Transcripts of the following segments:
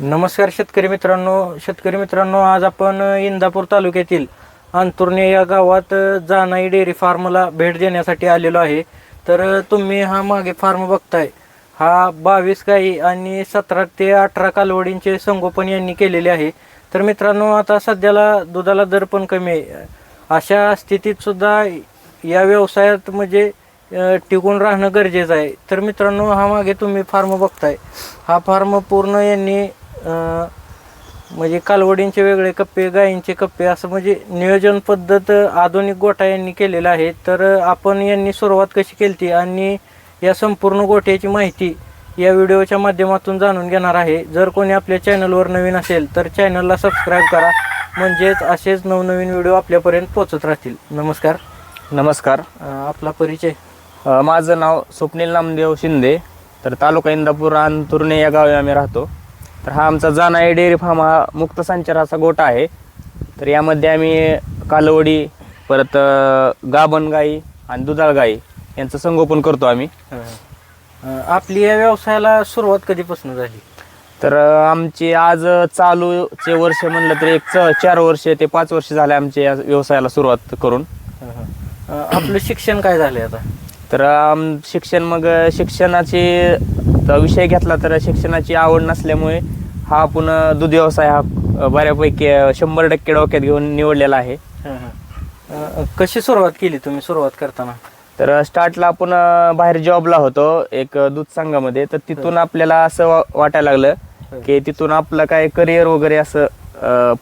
नमस्कार शेतकरी मित्रांनो. शेतकरी मित्रांनो आज आपण इंदापूर तालुक्यातील अंतुर्णे या गावात जानाई डेअरी फार्मला भेट देण्यासाठी आलेलो आहे. तर तुम्ही हा मागे फार्म बघताय. हा बावीस गाई आणि सतरा ते अठरा कालवडींचे संगोपन यांनी केलेले आहे. तर मित्रांनो आता सध्याला दुधाला दर पण कमी आहे. अशा स्थितीत सुद्धा या व्यवसायात म्हणजे टिकून राहणं गरजेचं आहे. तर मित्रांनो हा मागे तुम्ही फार्म बघताय. हा फार्म पूर्ण यांनी म्हणजे कालवडींचे वेगळे कप्पे गायींचे कप्पे असं म्हणजे नियोजन पद्धत आधुनिक गोठा यांनी केलेला आहे. तर आपण यांनी सुरुवात कशी केली आणि या संपूर्ण गोठ्याची माहिती या व्हिडिओच्या माध्यमातून जाणून घेणार आहे. जर कोणी आपल्या चॅनलवर नवीन असेल तर चॅनलला सबस्क्राईब करा. म्हणजेच असेच नवनवीन व्हिडिओ आपल्यापर्यंत पोहोचत राहतील. नमस्कार. नमस्कार. आपला परिचय. माझं नाव स्वप्नील नामदेव शिंदे तर तालुका इंदापूर अंतुर्णे या गावी आम्ही राहतो. तर हा आमचा जानाई डेअरी फार्म हा मुक्त संचाराचा गोठा आहे. तर यामध्ये आम्ही कालवडी परत गाभण गाई आणि दुधाळ गाई यांचं संगोपन करतो आम्ही. अ, आपली या व्यवसायाला सुरुवात कधीपासून झाली? तर आमची आज चालूचे वर्ष म्हणलं तर एक च- चार वर्ष ते पाच वर्ष झाले आमच्या या व्यवसायाला सुरुवात करून. अ, आपलं शिक्षण काय झालंय आता? तर शिक्षण मग शिक्षणाची विषय घेतला तर शिक्षणाची आवड नसल्यामुळे हा आपण दूध व्यवसाय हा बऱ्यापैकी शंभर टक्के डोक्यात घेऊन निवडलेला आहे. कशी सुरुवात केली तुम्ही सुरुवात करताना? तर स्टार्टला आपण बाहेर जॉबला होतो एक दूध संघामध्ये. तर तिथून आपल्याला असं वाटायला लागलं की तिथून आपलं काय करिअर वगैरे असं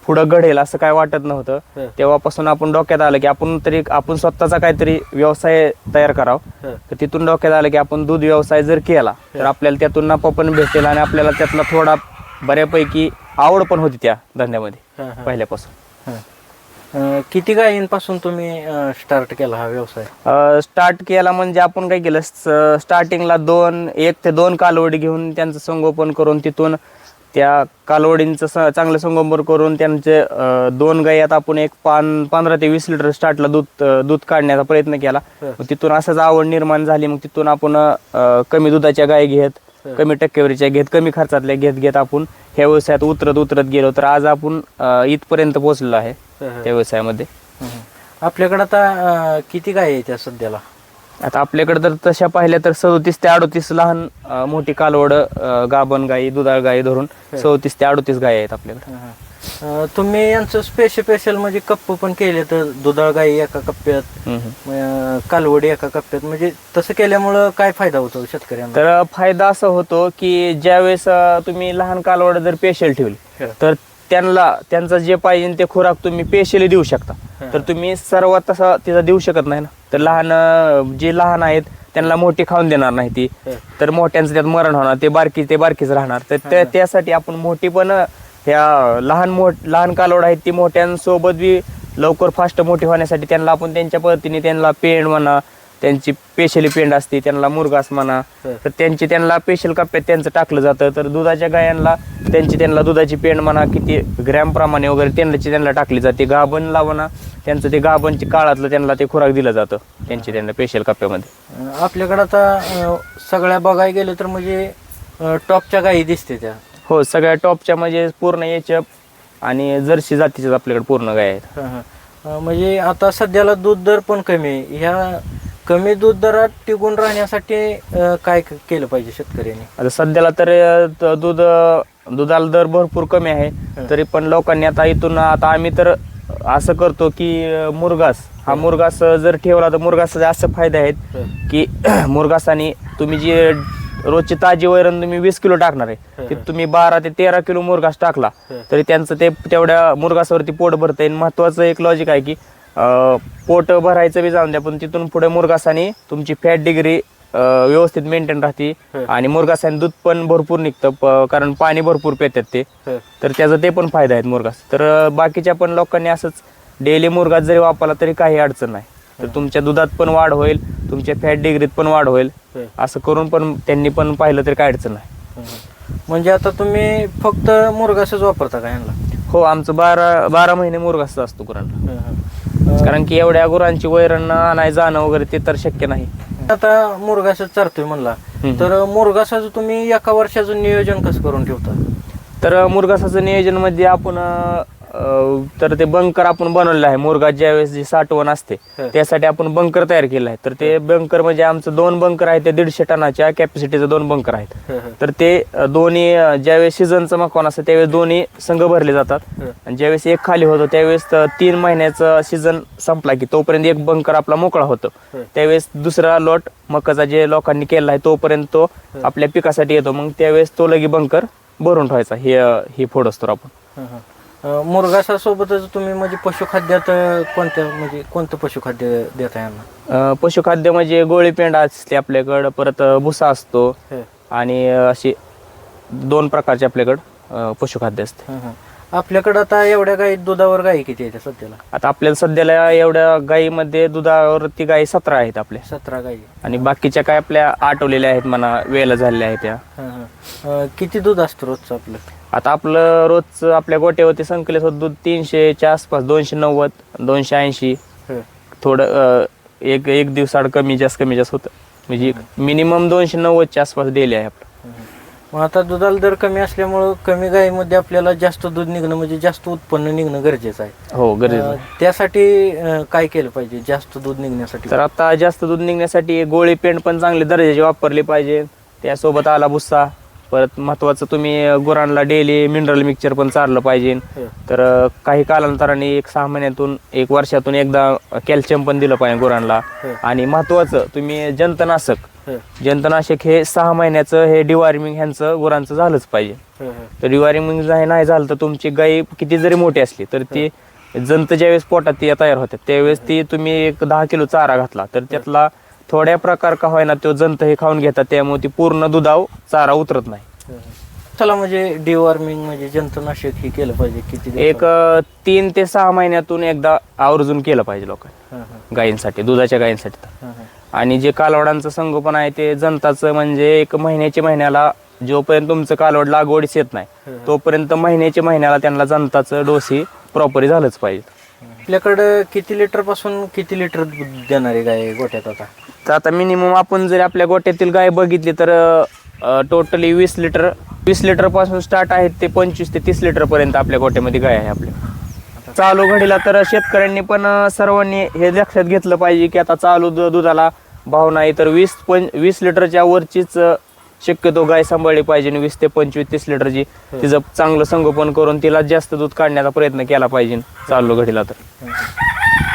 पुढं घडेल असं काय वाटत नव्हतं. तेव्हापासून आपण डोक्यात आलं की आपण तरी आपण स्वतःचा काहीतरी व्यवसाय तयार करावा. तर तिथून डोक्यात आलं की आपण दूध व्यवसाय जर केला तर आपल्याला त्यातून नफा पण भेटेल आणि आपल्याला त्यातला थोडा बऱ्यापैकी आवड पण होती त्या धंद्यामध्ये. पहिल्यापासून किती गायींपासून तुम्ही स्टार्ट केला हा व्यवसाय स्टार्ट केला म्हणजे आपण काय केलं स्टार्टिंगला दोन एक ते दोन कालवडी घेऊन त्यांचं संगोपन करून तिथून त्या कालवडींचं स- चांगलं संगोपन करून त्यांचे दोन गायात आपण एक पान पंधरा ते वीस लिटर स्टार्टला दूध दूध काढण्याचा प्रयत्न केला. मग तिथून असंच आवड निर्माण झाली मग तिथून आपण कमी दुधाच्या गाय घेत. कमी टक्केवारीच्या घेत कमी खर्चातल्या घेत घेत आपण ह्या व्यवसायात उतरत उतरत गेलो तर आज आपण इथपर्यंत पोहोचलेलो आहे. त्या व्यवसायामध्ये. आपल्याकडे आता किती गाय आहेत त्या सध्याला आता आपल्याकडे तर तशा पाहिल्या तर सदोतीस ते अडोतीस लहान अं, मोठी कालवड गाभण गाई दुधाळ गाई धरून सदोतीस ते अडोतीस गाई आहेत आपल्याकडे हं. अ, तुम्ही यांचं स्पेशल स्पेशल म्हणजे कप्प पण केले तर दुधाळ गाई एका कप्प्यात हम्म, हम्म. अ, कालवडी एका कप्प्यात म्हणजे तसं केल्यामुळं काय फायदा होतो शेतकऱ्यांना तर फायदा असा होतो की ज्यावेळेस अं, तुम्ही लहान कालवड जर पेशल ठेवली हं. तर त्यांना त्यांचं जे पाहिजे ते खुराक तुम्ही पेशली देऊ शकता हं. तर तुम्ही सर्वात तसा तिचा देऊ शकत नाही ना तर लहान अं, जे लहान आहेत त्यांना मोठी खाऊन देणार नाही ती. तर मोठ्यांचं त्यात मरण होणार ते बारकी ते बारकीच राहणार. तर त्या- त्यासाठी आपण मोठी पण ह्या लहान मोठ लहान कालवड आहेत ती मोठ्यांसोबत बी लवकर फास्ट मोठी होण्यासाठी त्यांना आपण त्यांच्या पद्धतीने त्यांना पेंड म्हणा त्यांची पेशली पेंड असते त्यांना मुरगास म्हणा. तर त्यांची त्यांना पेशल कप्प्यात त्यांचं टाकलं जातं. तर दुधाच्या गायांना त्यांची त्यांना दुधाची पेंड म्हणा किती ग्रॅम प्रमाणे वगैरे त्यांची त्यांना टाकली जाते. गाभणला म्हणा त्यांचं ते गाभणची काळातलं त्यांना ते खुराक दिलं जातं त्यांची त्यांना पेशल कप्प्यामध्ये आपल्याकडे आता सगळ्या बघायला गेलं तर म्हणजे टॉपच्या गायी दिसते त्या. हो सगळ्या टॉपच्या म्हणजे पूर्ण एचप आणि जर्सी जातीच्याच आपल्याकडे पूर्ण गाय आहेत. म्हणजे आता सध्याला दूध दर पण कमी आहे. ह्या कमी दूध दरात टिकून राहण्यासाठी अ, काय क- केलं पाहिजे शेतकऱ्यांनी आता सध्याला तर अं, त- दूध अं, दुधाला दर भरपूर कमी आहे तरी पण लोकांनी आता इथून आता आम्ही तर असं करतो की अं, मुरगास हा मुरगास जर ठेवला तर मुरगासाचे असे फायदे आहेत हं. की मुरगासानी तुम्ही जी रोजची ताजी वैरण तुम्ही वीस किलो टाकणार आहे. ते तुम्ही बारा ते तेरा किलो मुरगास टाकला हं. तरी त्यांचं ते तेवढ्या मुरगासावरती पोट भरता येईल महत्वाचं एक लॉजिक आहे की पोट भरायचं बी जाऊन द्या पण तिथून पुढे मुरगासानी तुमची फॅट डिग्री व्यवस्थित मेंटेन राहते. आणि मुरगासाने दूध पण भरपूर निघतं कारण पाणी भरपूर पितात ते. तर त्याचं ते पण फायदा आहेत मुरगास तर बाकीच्या पण लोकांनी असंच डेली मुरगास जरी वापरला तरी काही अडचण नाही तर तुमच्या दुधात पण वाढ होईल तुमच्या फॅट डिग्रीत पण वाढ होईल. असं करून पण त्यांनी पण पाहिलं तरी काय अडचण नाही. म्हणजे आता तुम्ही फक्त मुरगासच वापरता का यांना हो आमचं बारा बारा महिने मुरगास असतो हं. कारण की एवढ्या गुरांची वैरण आणाय जाणं वगैरे ते तर शक्य नाही. आता मुरगासच चारतोय म्हणला. तर मुरगासाचं तुम्ही एका वर्षाचं नियोजन कसं करून ठेवता? तर मुरगासाचं नियोजनमध्ये आपण अं, तर ते बंकर आपण बनवलेलं आहे. मुरगास ज्यावेळेस जे साठवण असते. त्यासाठी आपण बंकर तयार केलं आहे. तर ते बंकर म्हणजे आमचं दोन बंकर आहेत ते दीडशे टनाच्या कॅपॅसिटीचं दोन बंकर आहेत. तर ते अं, दोन्ही अं, ज्यावेळेस सीझनचं मकवान असतं त्यावेळेस दोन्ही संघ भरले जातात. आणि ज्यावेळेस एक खाली होतो त्यावेळेस त- तीन महिन्याचा सीझन संपला की तोपर्यंत एक बंकर आपला मोकळा होतो. त्यावेळेस दुसरा लॉट मकाचा जे लोकांनी केला आहे तोपर्यंत तो आपल्या पिकासाठी येतो. मग त्यावेळेस तो लगी बंकर भरून ठेवायचा. हे ही फोड असतो आपण. अं, मुरघासासोबतच तुम्ही म्हणजे पशुखाद्यात कोणत्या म्हणजे कोणतं पशुखाद्य देता यांना? अं, पशुखाद्य म्हणजे गोळी पेंड असते आपल्याकडं परत भुसा असतो हं, आणि अं, अशी दोन प्रकारचे आपल्याकडं अं, पशुखाद्य असते. हं, हं. आपल्याकडं आता एवढ्या गाई दुधावर गाई किती आहेत सध्याला? आता आपल्याला सध्याला एवढ्या गायीमध्ये दुधावरती गायी सतरा आहेत आपल्या सतरा गाई. आणि बाकीच्या काय आपल्या आटवलेल्या आहेत म्हणा वेल झालेल्या आहेत त्या हं, हं. अं, किती दूध असतं रोजचं आपलं? आता आपलं रोजचं आपल्या गोट्यावरती संकलित होत दूध तीनशेच्या आसपास दोनशे नव्वद दोनशे ऐंशी. थोडं अं, एक एक दिवसाड कमी जास्त कमी जास्त होतं. म्हणजे मिनिमम दोनशे नव्वदच्या आसपास डेली आहे आपलं. मग आता दुधाला दर कमी असल्यामुळं कमी गायीमध्ये आपल्याला जास्त दूध निघणं म्हणजे जास्त उत्पन्न निघणं गरजेचं आहे. हो गरजेचं अं, त्यासाठी अं, काय केलं पाहिजे जास्त दूध निघण्यासाठी? तर आता जास्त दूध निघण्यासाठी गोळी पेंड पण चांगली दर्जाची वापरली पाहिजे. त्यासोबत आला भुस्सा. परत महत्वाचं तुम्ही गुरांना डेली मिनरल मिक्सचर पण चारलं पाहिजे. हं. तर काही कालांतराने एक सहा महिन्यातून एक वर्षातून एकदा कॅल्शियम पण दिलं पाहिजे गुरांना. हं. आणि महत्वाचं तुम्ही जंतनाशक. हं, जंतनाशक हे सहा महिन्याचं हे डिवार्मिंग ह्यांचं गुरांचं झालंच पाहिजे. तर डिवार्मिंग नाही झालं तर तुमची गाय किती जरी मोठी असली तर ती जंत ज्यावेळेस पोटात ती तयार होते त्यावेळेस ती तुम्ही एक दहा किलो चारा घातला तर त्यातला थोड्या प्रकार का होईना तो जंत हे खाऊन घेतात त्यामुळे ती पूर्ण दुधाव चारा उतरत नाही. चला म्हणजे डिवॉर्मिंग म्हणजे जंतुनाशक हे केलं पाहिजे किती एक अं, तीन ते सहा महिन्यातून एकदा आवर्जून केलं पाहिजे लोकांनी हं, हं, गायींसाठी दुधाच्या गायींसाठी तर. हं, हं. आणि जे कालवडांचं संगोपन आहे ते जंताचं म्हणजे एक महिन्याच्या महिन्याला जोपर्यंत तुमचं कालवड लागवडीच येत नाही. तोपर्यंत महिन्याच्या महिन्याला त्यांना जंताचं डोसी प्रॉपरली झालंच पाहिजे आपल्याकडं किती लिटरपासून किती लिटर दूध देणारी गाय आहे गोट्यात आता तर आता मिनिमम आपण जर आपल्या गोट्यातील गाय बघितली तर टोटली वीस लिटर वीस लिटरपासून स्टार्ट आहेत ते पंचवीस ते तीस लिटरपर्यंत आपल्या गोट्यामध्ये गाय आहे आपल्या. चालू घडीला तर शेतकऱ्यांनी पण सर्वांनी हे लक्षात घेतलं पाहिजे की आता चालू दुधाला भाव नाही तर वीस पं वीस लिटरच्या वरचीच शक्यतो गाय सांभाळली पाहिजे आणि वीस ते पंचवीस तीस लिटरची तिचं चांगलं संगोपन करून तिला जास्त दूध काढण्याचा प्रयत्न केला पाहिजे चालू घडीला तर.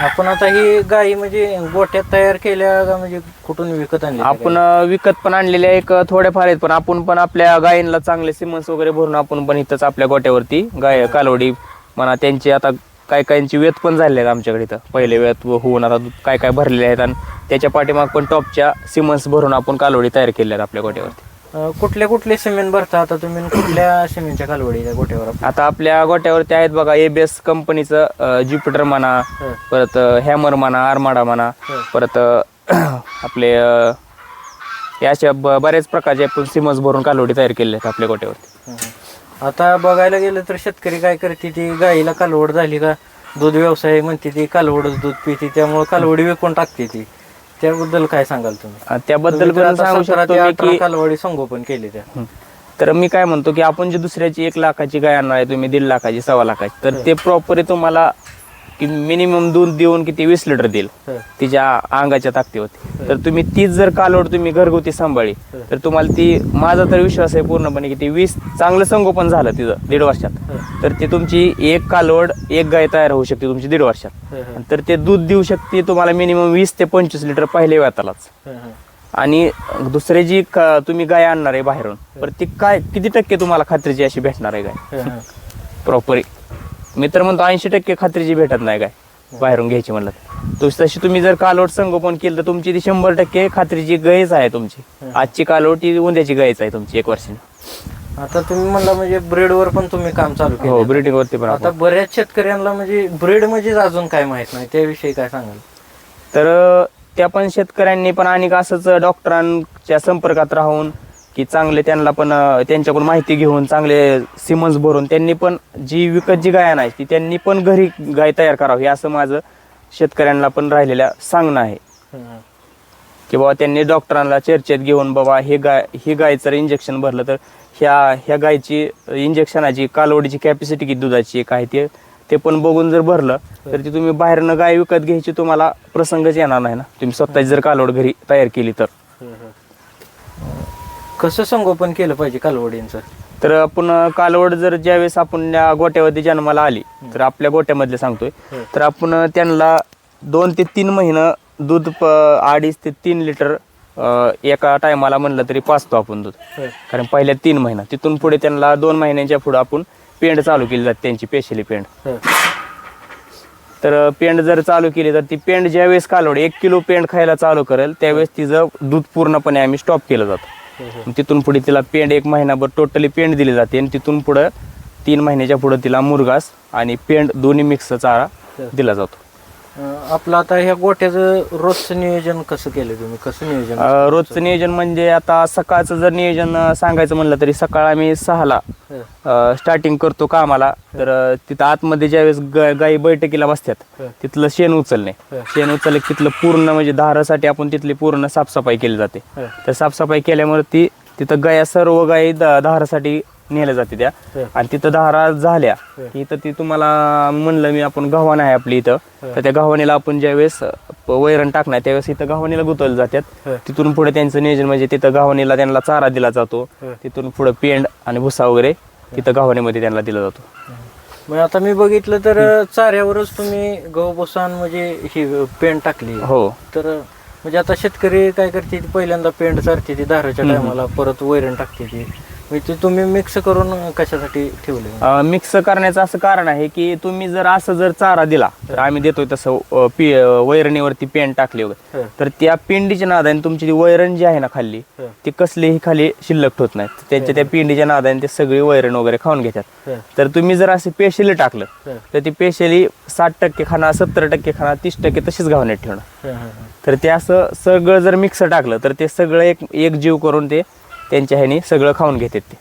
आपण आता ही गाई म्हणजे गोट्यात तयार केल्या का म्हणजे कुठून विकत आणली आपण विकत पण आणलेल्या एक थोड्याफार आहेत पण आपण पण आपल्या गायींना चांगले सिमन्स वगैरे भरून आपण पण इथंच आपल्या गोट्यावरती गाय कालवडी म्हणा त्यांची आता काय काहींची वेत पण झालेले आहेत आमच्याकडे इथं. पहिले वेत होऊन आता काय काय भरलेले आहेत आणि त्याच्या पाठीमाग पण टॉपच्या सिमन्स भरून आपण कालवडी तयार केल्या आहेत आपल्या गोट्यावरती कुठल्या कुठले सिमेंट भरता आता तुम्ही आणि कुठल्या सिमेंटच्या कालवडी त्या गोट्यावर आता आपल्या गोट्यावरती आहेत बघा एबीएस कंपनीचं ज्युपिटर म्हणा हं. परत हॅमर म्हणा आरमाडा म्हणा हं. परत अं, आपले अं, या अशा ब- बऱ्याच प्रकारचे आपण सिमन्स भरून कालवडी तयार केल्या आहेत आपल्या गोट्यावरती. आता बघायला गेलं तर शेतकरी काय करते ती गाईला कालवड झाली का दूध व्यवसाय म्हणते ती कालवडच दूध पिते त्यामुळे कालवडी विकून टाकते ती त्याबद्दल काय सांगाल तुम्ही? अं, त्याबद्दल तुम्ही तर पण आता सांगू 17 शकतो ते मी 18 की कालवडी संगोपन केली त्या. हं. तर मी काय म्हणतो की आपण जी दुसऱ्याची एक लाखाची गाय आणणार आहे तुम्ही दीड लाखाची सव्वा लाखाची तर ते प्रॉपरली तुम्हाला की मिनिमम दूध देऊन किती वीस लिटर देईल. तिच्या अंगाच्या ताकदीवरती तर तुम्ही तीच जर कालवड तुम्ही घरगुती सांभाळली तर तुम्हाला ती माझा तर विश्वास आहे पूर्णपणे की ती वीस चांगलं संगोपन झालं तिचं दीड वर्षात. तर ती तुमची एक कालवड एक गाय तयार होऊ शकते तुमची दीड वर्षात. तर ते दूध देऊ शकते तुम्हाला मिनिमम वीस ते पंचवीस लिटर पहिले वेतालाच हं. आणि दुसरे जी तुम्ही गाय आणणार आहे बाहेरून तर ती काय किती टक्के तुम्हाला खात्रीची अशी भेटणार आहे गाय. प्रॉपरी मी तर म्हणतो ऐंशी टक्के खात्रीची भेटत नाही गाय बाहेरून घ्यायची म्हणलं तर. तशी तुम्ही जर कालवड संगोपन केलं तर तुमची ती शंभर टक्के खात्रीची गायच आहे तुमची. आजची कालवड ती उद्याची गायच आहे तुमची एक वर्षाने. आता तुम्ही म्हणला म्हणजे ब्रेडवर पण तुम्ही काम चालू हो ब्रिडिंग वरती पण आता. बऱ्याच शेतकऱ्यांना म्हणजे ब्रेड म्हणजे अजून काय माहीत नाही त्याविषयी काय सांगाल? तर त्या पण शेतकऱ्यांनी पण आणि असंच डॉक्टरांच्या संपर्कात राहून की चांगले त्यांना पण त्यांच्याकडून माहिती घेऊन चांगले सिमन्स भरून त्यांनी पण जी विकत जी गाय आणायची ती त्यांनी पण घरी गाय तयार करावी असं माझं शेतकऱ्यांना पण राहिलेल्या सांगणं आहे. की बाबा त्यांनी डॉक्टरांना चर्चेत घेऊन बाबा हे गाय ही गायचं इंजेक्शन भरलं तर ह्या ह्या गायची इंजेक्शनाची कालवडीची कॅपॅसिटी किती दुधाची काय ते ते पण बघून जर भरलं तर ती तुम्ही बाहेरनं गाय विकत घ्यायची तुम्हाला प्रसंगच येणार नाही ना. तुम्ही स्वतःची जर कालवड घरी तयार केली तर. कसं संगोपन केलं पाहिजे कालवडींचं? तर आपण कालवड जर ज्यावेळेस आपण त्या गोट्यावरती जन्माला आली तर आपल्या गोट्यामधले सांगतोय. तर आपण त्यांना दोन ते तीन महिनं दूध प अडीच ते तीन लिटर अं, एका टायमाला म्हणलं तरी पाचतो आपण दूध. कारण पहिल्या तीन महिना तिथून पुढे त्यांना दोन महिन्यांच्या पुढे आपण पेंड चालू केली जाते त्यांची पेशली पेंड. तर पेंड जर चालू केली तर ती पेंड ज्यावेळेस कालवड एक किलो पेंड खायला चालू करेल त्यावेळेस तिचं दूध पूर्णपणे आम्ही स्टॉप केलं जातं. तिथून पुढे तिला पेंड एक महिनाभर टोटली पेंड दिली जाते. आणि तिथून पुढं तीन महिन्याच्या पुढं तिला मुरगास आणि पेंड दोन्ही मिक्स चारा दिला जातो. आपलं आता ह्या गोट्याचं रोजचं नियोजन कसं केलं तुम्ही कसं नियोजन अं, रोजचं नियोजन म्हणजे आता सकाळचं जर नियोजन अं, सांगायचं म्हणलं तरी सकाळ आम्ही सहाला हं. स्टार्टिंग करतो कामाला तर अं, तिथं आतमध्ये ज्यावेळेस ग- गाई बैठकीला बसतात हं. तिथलं शेण उचलणे हं. शेण उचलले की तिथलं पूर्ण म्हणजे धारासाठी आपण तिथली पूर्ण साफसफाई केली जाते हं. तर साफसफाई केल्यामुळे ती तिथं गाया सर्व गायी द- धारासाठी नेल्या जाते त्या. आणि तिथं धारा झाल्या. की इथं ती तुम्हाला म्हणलं मी आपण गव्हाण आहे आपली इथं. तर त्या गव्हाणीला आपण ज्यावेळेस वैरण टाकणार त्यावेळेस इथं गव्हाणीला गुतवलं जातात. तिथून पुढे त्यांचं नियोजन म्हणजे तिथं गव्हाणीला त्यांना चारा दिला जातो. तिथून पुढे पेंड आणि भुसा वगैरे तिथं गव्हाणीमध्ये त्यांना दिला जातो. मग आता मी बघितलं तर चाऱ्यावरच तुम्ही गहू बसान म्हणजे ही पेंट टाकली. हो. तर म्हणजे आता शेतकरी काय करते पहिल्यांदा पेंट चारते ती धाराच्या टायमाला परत वैरण टाकते ती. म्हणजे ते तुम्ही मिक्स करून कशासाठी ठेवले मिक्स करण्याचं असं कारण आहे की तुम्ही जर असं जर चारा दिला तर आम्ही देतोय तसं अं, पी अं, वैरणीवरती पेंड टाकली वगैरे हं. तर त्या पेंडीच्या नादाने तुमची ती वैरण जी आहे ना खाल्ली हं. ती कसलीही खाली शिल्लक ठेवत नाही त्यांच्या त्या पेंडीच्या नादाने ते सगळी वैरण वगैरे खाऊन घेतात हं. तर तुम्ही जर असे पेशली टाकलं. तर ती पेशली साठ टक्के खाना सत्तर टक्के खाना तीस टक्के तशीच घावण्यात ठेवणं. तर ते असं सगळं जर मिक्स टाकलं तर ते सगळं एक एक जीव करून ते त्यांच्या ह्यानी सगळं खाऊन घेतात ते.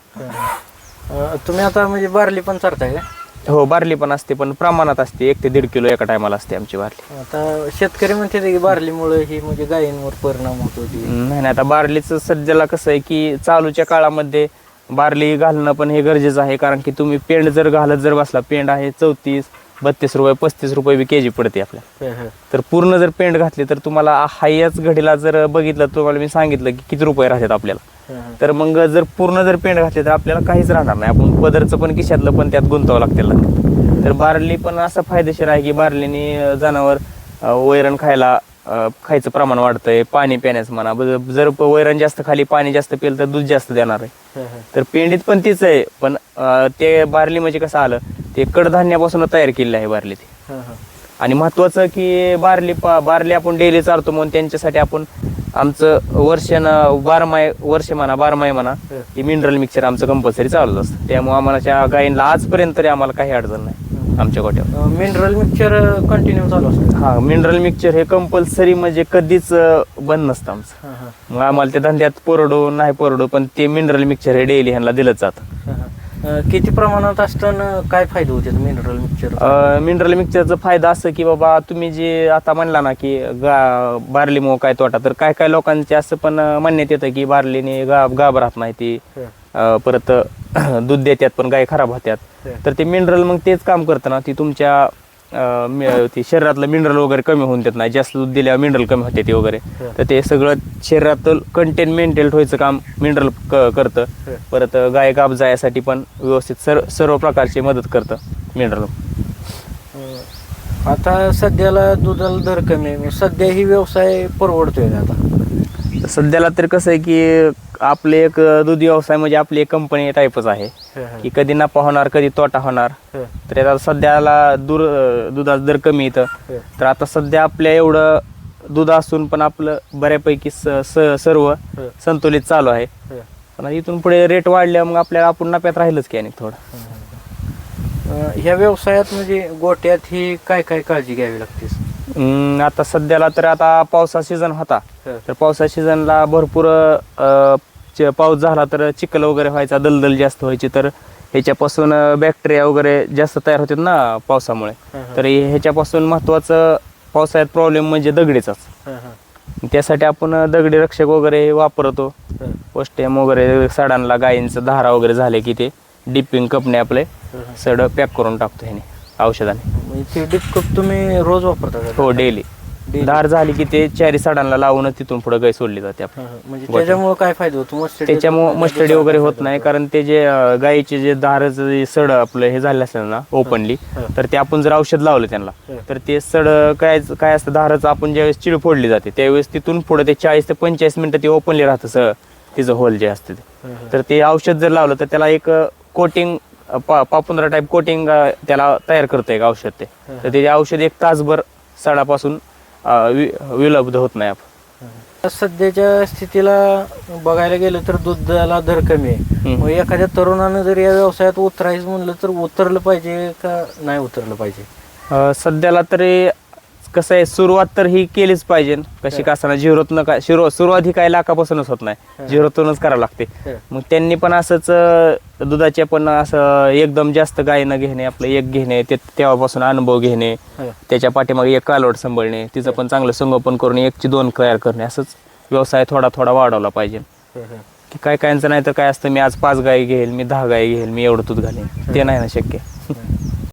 अं, तुम्ही आता म्हणजे बारली पण चारताय का हो बारली पण असते पण प्रमाणात असते एक ते दीड किलो एका टायमाला असते आमची बारली आता शेतकरी म्हणते की बारलीमुळे ही म्हणजे गायींवर परिणाम होतो ती नाही नाही आता बारलीचं सध्याला कसं आहे की चालूच्या काळामध्ये बारली घालणं पण हे गरजेचं आहे कारण की तुम्ही पेंड जर घालत जर बसला पेंड आहे चौतीस बत्तीस रुपये पस्तीस रुपये बी के जी पडते आपल्या हं. तर पूर्ण जर पेंड घातली तर तुम्हाला हायच घडीला जर बघितलं तुम्हाला मी सांगितलं की किती रुपये राहतात आपल्याला. तर मग जर पूर्ण जर पेंड घातले तर आपल्याला काहीच राहणार नाही. आपण पदरचं पण खिशातलं पण त्यात गुंतवावं लागतं तर बारली पण असं फायदेशीर आहे की बारलीने जनावर वैरण खायला खायचं प्रमाण वाढतंय. पाणी पिण्याचं म्हणा. जर वैरण जास्त खाली पाणी जास्त पिलं तर दूध जास्त देणार आहे. तर पेंडीत पण तीच आहे. पण ते बारली म्हणजे कसं आलं? ते कडधान्यापासून तयार केलेलं आहे बारली ते. आणि महत्वाचं की बारली पा बारली आपण डेली चालतो म्हणून त्यांच्यासाठी आपण आमचं वर्षानं बारमाय वर्ष म्हणा बारमाय म्हणा हं. हे मिनरल मिक्सर आमचं कंपल्सरी चालत असतं. त्यामुळे आम्हाला त्या गायींना आजपर्यंत तरी आम्हाला काही अडचण नाही आमच्या गोट्यावर मिनरल मिक्सचर कंटिन्यू चालू असतं हा मिनरल मिक्सर हे कंपल्सरी म्हणजे कधीच बंद नसतं आमचं. मग आम्हाला ते धंद्यात परवडो नाही परवडो पण ते मिनरल मिक्सर हे डेली ह्यांना दिलंच जातं. किती प्रमाणात असताना काय फायदे होते मिनरल मिक्सचर मिनरल मिक्सरचा फायदा असं की बाबा तुम्ही जे आता म्हणला ना की गा बार्लीमुळं काय तोटा तर काय काय लोकांचे असं पण म्हणण्यात येतं की बार्लीने गा गाभ राहत नाही ती. परत दूध देतात पण गाय खराब होत्यात. तर ते मिनरल मग तेच काम करतं ना ती तुमच्या मि- ती शरीरातलं मिनरल वगैरे कमी होऊन देत नाही. जास्त दूध दिल्यावर मिनरल कमी होते ते वगैरे. तर ते सगळं शरीरातलं कंटेन मेंटेन ठेवायचं काम मिनरल करतं. परत गाय गाभ जायसाठी पण व्यवस्थित सर्व सर्व प्रकारची मदत करतं मिनरल आता सध्याला दुधाला दर कमी सध्या ही व्यवसाय परवडतोय आता? सध्याला तर कसं आहे की आपले एक दूध व्यवसाय म्हणजे आपली एक कंपनी टाईपच आहे. की कधी नफा होणार कधी तोटा होणार. तर आता सध्याला दूर दुधाचा दर कमी येतं तर आता सध्या आपल्या एवढं दूध असून पण आपलं बऱ्यापैकी स स- सर्व संतुलित चालू आहे. पण इथून पुढे रेट वाढल्या मग आपल्याला आपण नफ्यात राहिलंच की आणि थोडं. अं, ह्या व्यवसायात म्हणजे गोट्यात ही काय काय काळजी घ्यावी लागते आता सध्याला तर आता पावसा सीझन होता. तर पावसा सीझनला भरपूर अ, च- पाऊस झाला तर चिखल वगैरे व्हायचा दलदल जास्त व्हायची तर ह्याच्यापासून बॅक्टेरिया वगैरे जास्त तयार होतात ना पावसामुळे. तर हे- ह्याच्यापासून महत्वाचं पावसाळ्यात प्रॉब्लेम म्हणजे दगडीचाच. त्यासाठी आपण दगडी रक्षक वगैरे वापरतो. पोस्टेम वगैरे सडांना गायींचं धारा वगैरे झाले की ते डिपिंग कपने आपले सड पॅक करून टाकतो ह्याने औषधाने. म्हणजे ते डिप कप तुम्ही रोज वापरता का? हो डेली? धार झाली की ते चारी सडांना लावून तिथून पुढे गाय सोडली जाते. म्हणजे त्याच्यामुळे काय फायदा होतो? मस्त त्याच्यामुळे मस्टडी वगैरे होत नाही कारण ते जे अं, गायीचे जे दाराचं जे सड आपलं हे झालं असेल ना ओपनली. तर ते आपण जर औषध लावलं त्यांना. तर ते सड काय काय असतं दाराचं आपण ज्यावेळेस चिड फोडली जाते त्यावेळेस तिथून पुढे ते चाळीस ते पंचेचाळीस मिनिटं ते ओपनली राहतं स तिचं होल जे असतं ते. तर ते औषध जर लावलं तर त्याला एक कोटिंग पापुंद्रा टाईप कोटिंग त्याला तयार करतं एक औषध ते. तर ते औषध एक तासभर सडापासून विलब्ध होत नाही आपण. सध्याच्या स्थितीला बघायला गेलं तर दुधाला दर कमी आहे. मग एखाद्या तरुणानं जर या व्यवसायात उतरायचं म्हणलं तर उतरलं पाहिजे का नाही उतरलं पाहिजे? सध्याला तरी कसं आहे सुरुवात तर ही केलीच पाहिजे. कशी का असताना झिरोतनं काय शिरो सुरुवात ही काही लाखापासूनच होत नाही. झिरोतूनच करावं लागते. मग त्यांनी पण असंच दुधाचे पण असं एकदम जास्त गायनं घेणे आपलं एक घेणे ते तेव्हापासून अनुभव घेणे. त्याच्या पाठीमागे एक कालवड सांभाळणे तिचं पण चांगलं संगोपन करून एकची दोन तयार करणे असंच व्यवसाय थोडा थोडा वाढवला पाहिजे. की काय कायांचं नाही तर काय असतं मी आज पाच गाय घेईल मी दहा गाय घेईल मी एवढं दूध घालेन. ते नाही ना शक्य.